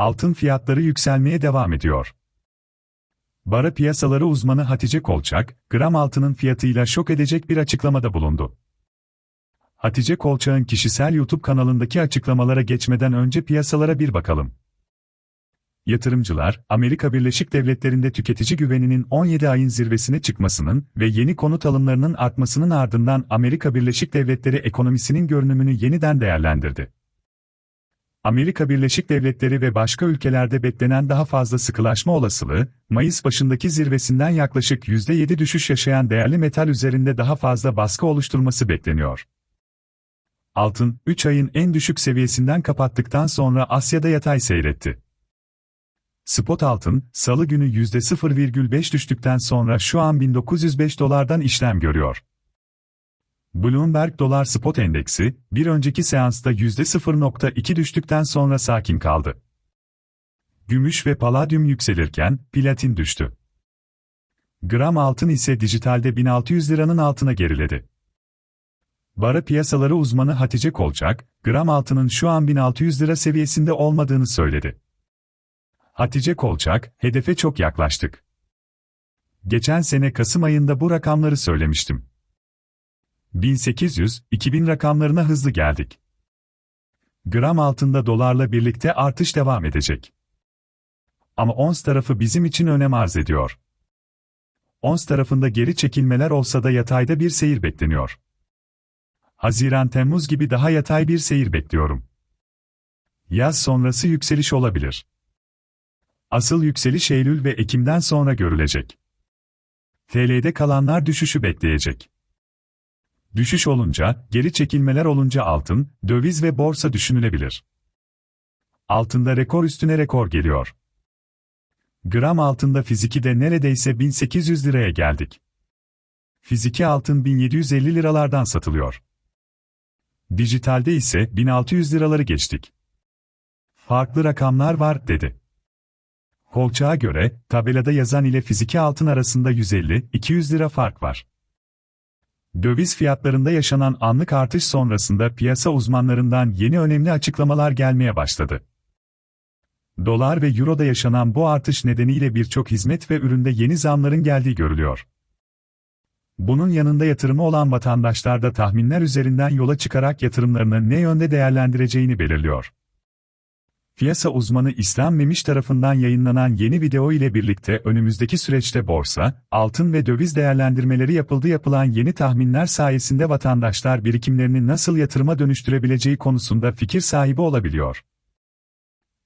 Altın fiyatları yükselmeye devam ediyor. Bara piyasaları uzmanı Hatice Kolçak, gram altının fiyatıyla şok edecek bir açıklamada bulundu. Hatice Kolçak'ın kişisel YouTube kanalındaki açıklamalara geçmeden önce piyasalara bir bakalım. Yatırımcılar, Amerika Birleşik Devletleri'nde tüketici güveninin 17 ayın zirvesine çıkmasının ve yeni konut alımlarının artmasının ardından Amerika Birleşik Devletleri ekonomisinin görünümünü yeniden değerlendirdi. Amerika Birleşik Devletleri ve başka ülkelerde beklenen daha fazla sıkılaşma olasılığı, Mayıs başındaki zirvesinden yaklaşık %7 düşüş yaşayan değerli metal üzerinde daha fazla baskı oluşturması bekleniyor. Altın, 3 ayın en düşük seviyesinden kapattıktan sonra Asya'da yatay seyretti. Spot altın, salı günü %0,5 düştükten sonra şu an 1905 dolardan işlem görüyor. Bloomberg Dolar Spot Endeksi, bir önceki seansta %0.2 düştükten sonra sakin kaldı. Gümüş ve paladyum yükselirken, platin düştü. Gram altın ise dijitalde 1600 liranın altına geriledi. Bara piyasaları uzmanı Hatice Kolçak, gram altının şu an 1600 lira seviyesinde olmadığını söyledi. Hatice Kolçak, hedefe çok yaklaştık. Geçen sene Kasım ayında bu rakamları söylemiştim. 1800-2000 rakamlarına hızlı geldik. Gram altında dolarla birlikte artış devam edecek. Ama ons tarafı bizim için önem arz ediyor. Ons tarafında geri çekilmeler olsa da yatayda bir seyir bekleniyor. Haziran-Temmuz gibi daha yatay bir seyir bekliyorum. Yaz sonrası yükseliş olabilir. Asıl yükseliş Eylül ve Ekim'den sonra görülecek. TL'de kalanlar düşüşü bekleyecek. Düşüş olunca, geri çekilmeler olunca altın, döviz ve borsa düşünülebilir. Altında rekor üstüne rekor geliyor. Gram altında fiziki de neredeyse 1800 liraya geldik. Fiziki altın 1750 liralardan satılıyor. Dijitalde ise 1600 liraları geçtik. Farklı rakamlar var, dedi. Kolçağa göre, tabelada yazan ile fiziki altın arasında 150-200 lira fark var. Döviz fiyatlarında yaşanan anlık artış sonrasında piyasa uzmanlarından yeni önemli açıklamalar gelmeye başladı. Dolar ve Euro'da yaşanan bu artış nedeniyle birçok hizmet ve üründe yeni zamların geldiği görülüyor. Bunun yanında yatırımı olan vatandaşlar da tahminler üzerinden yola çıkarak yatırımlarını ne yönde değerlendireceğini belirliyor. Piyasa uzmanı İslam Memiş tarafından yayınlanan yeni video ile birlikte önümüzdeki süreçte borsa, altın ve döviz değerlendirmeleri yapıldı yapılan yeni tahminler sayesinde vatandaşlar birikimlerini nasıl yatırıma dönüştürebileceği konusunda fikir sahibi olabiliyor.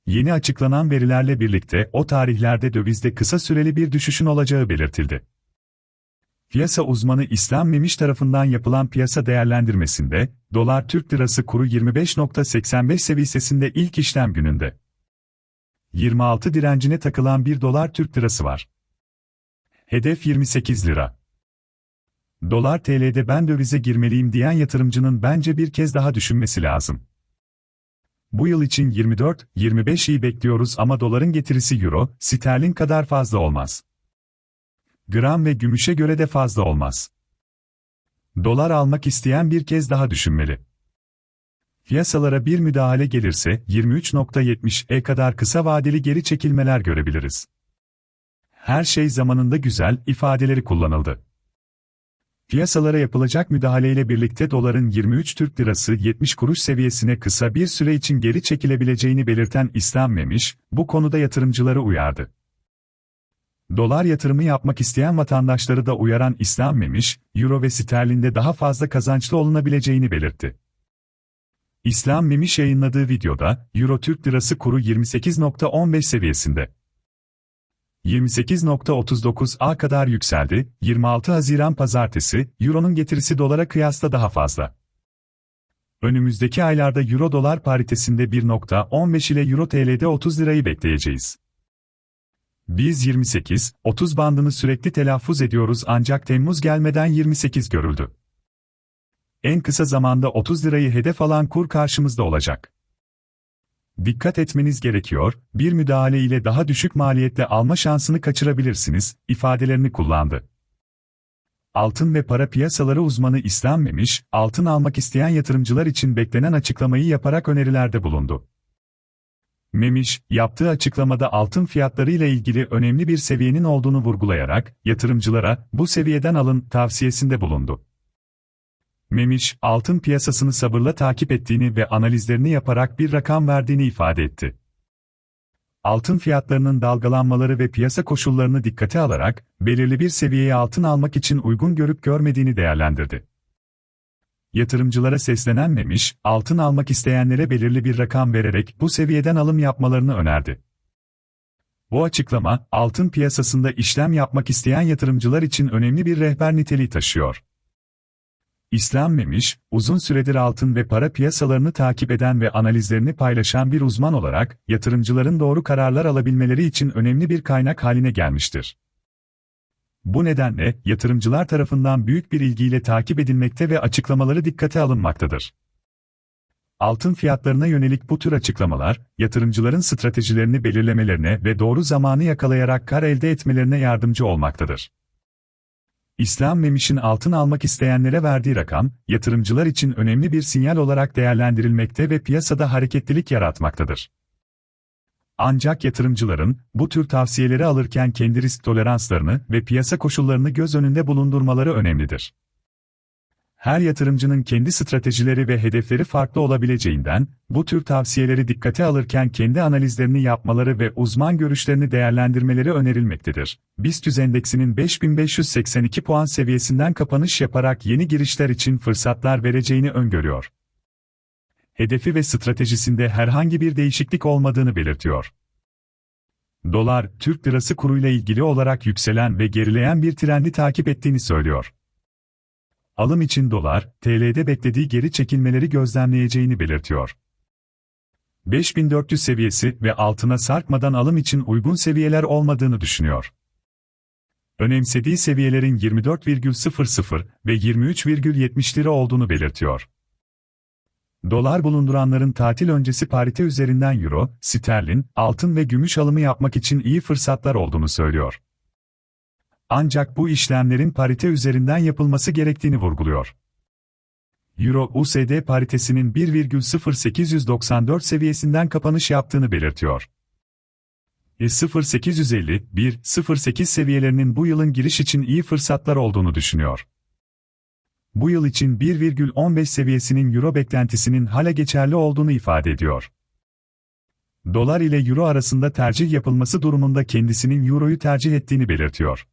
Yeni açıklanan verilerle birlikte o tarihlerde dövizde kısa süreli bir düşüşün olacağı belirtildi. Piyasa uzmanı İslam Memiş tarafından yapılan piyasa değerlendirmesinde, dolar Türk lirası kuru 25.85 seviyesinde ilk işlem gününde. 26 direncine takılan 1 dolar Türk lirası var. Hedef 28 lira. Dolar TL'de ben dövize girmeliyim diyen yatırımcının bence bir kez daha düşünmesi lazım. Bu yıl için 24-25 iyi bekliyoruz ama doların getirisi euro, sterlin kadar fazla olmaz gram ve gümüşe göre de fazla olmaz. Dolar almak isteyen bir kez daha düşünmeli. Piyasalara bir müdahale gelirse 23.70'e kadar kısa vadeli geri çekilmeler görebiliriz. Her şey zamanında güzel ifadeleri kullanıldı. Piyasalara yapılacak müdahaleyle birlikte doların 23 Türk Lirası 70 kuruş seviyesine kısa bir süre için geri çekilebileceğini belirten İslam Memiş, bu konuda yatırımcıları uyardı. Dolar yatırımı yapmak isteyen vatandaşları da uyaran İslam Memiş, Euro ve sterlinde daha fazla kazançlı olunabileceğini belirtti. İslam Memiş yayınladığı videoda, Euro Türk Lirası kuru 28.15 seviyesinde. 28.39'a kadar yükseldi, 26 Haziran Pazartesi, Euro'nun getirisi dolara kıyasla daha fazla. Önümüzdeki aylarda Euro-Dolar paritesinde 1.15 ile Euro TL'de 30 lirayı bekleyeceğiz. Biz 28-30 bandını sürekli telaffuz ediyoruz ancak Temmuz gelmeden 28 görüldü. En kısa zamanda 30 lirayı hedef alan kur karşımızda olacak. Dikkat etmeniz gerekiyor, bir müdahale ile daha düşük maliyetle alma şansını kaçırabilirsiniz, ifadelerini kullandı. Altın ve para piyasaları uzmanı İslam Memiş, altın almak isteyen yatırımcılar için beklenen açıklamayı yaparak önerilerde bulundu. Memiş, yaptığı açıklamada altın fiyatları ile ilgili önemli bir seviyenin olduğunu vurgulayarak, yatırımcılara bu seviyeden alın tavsiyesinde bulundu. Memiş, altın piyasasını sabırla takip ettiğini ve analizlerini yaparak bir rakam verdiğini ifade etti. Altın fiyatlarının dalgalanmaları ve piyasa koşullarını dikkate alarak, belirli bir seviyeye altın almak için uygun görüp görmediğini değerlendirdi. Yatırımcılara seslenen Memiş, altın almak isteyenlere belirli bir rakam vererek bu seviyeden alım yapmalarını önerdi. Bu açıklama, altın piyasasında işlem yapmak isteyen yatırımcılar için önemli bir rehber niteliği taşıyor. İslam Memiş, uzun süredir altın ve para piyasalarını takip eden ve analizlerini paylaşan bir uzman olarak, yatırımcıların doğru kararlar alabilmeleri için önemli bir kaynak haline gelmiştir. Bu nedenle, yatırımcılar tarafından büyük bir ilgiyle takip edilmekte ve açıklamaları dikkate alınmaktadır. Altın fiyatlarına yönelik bu tür açıklamalar, yatırımcıların stratejilerini belirlemelerine ve doğru zamanı yakalayarak kar elde etmelerine yardımcı olmaktadır. İslam Memiş'in altın almak isteyenlere verdiği rakam, yatırımcılar için önemli bir sinyal olarak değerlendirilmekte ve piyasada hareketlilik yaratmaktadır. Ancak yatırımcıların, bu tür tavsiyeleri alırken kendi risk toleranslarını ve piyasa koşullarını göz önünde bulundurmaları önemlidir. Her yatırımcının kendi stratejileri ve hedefleri farklı olabileceğinden, bu tür tavsiyeleri dikkate alırken kendi analizlerini yapmaları ve uzman görüşlerini değerlendirmeleri önerilmektedir. BIST endeksinin 5582 puan seviyesinden kapanış yaparak yeni girişler için fırsatlar vereceğini öngörüyor. Hedefi ve stratejisinde herhangi bir değişiklik olmadığını belirtiyor. Dolar, Türk lirası kuruyla ilgili olarak yükselen ve gerileyen bir trendi takip ettiğini söylüyor alım için dolar, TL'de beklediği geri çekilmeleri gözlemleyeceğini belirtiyor. 5400 seviyesi ve altına sarkmadan alım için uygun seviyeler olmadığını düşünüyor. Önemsediği seviyelerin 24,00 ve 23,70 lira olduğunu belirtiyor. Dolar bulunduranların tatil öncesi parite üzerinden euro, sterlin, altın ve gümüş alımı yapmak için iyi fırsatlar olduğunu söylüyor. Ancak bu işlemlerin parite üzerinden yapılması gerektiğini vurguluyor. Euro-USD paritesinin 1,0894 seviyesinden kapanış yaptığını belirtiyor. E0850-108 seviyelerinin bu yılın giriş için iyi fırsatlar olduğunu düşünüyor. Bu yıl için 1,15 seviyesinin Euro beklentisinin hala geçerli olduğunu ifade ediyor. Dolar ile Euro arasında tercih yapılması durumunda kendisinin Euro'yu tercih ettiğini belirtiyor.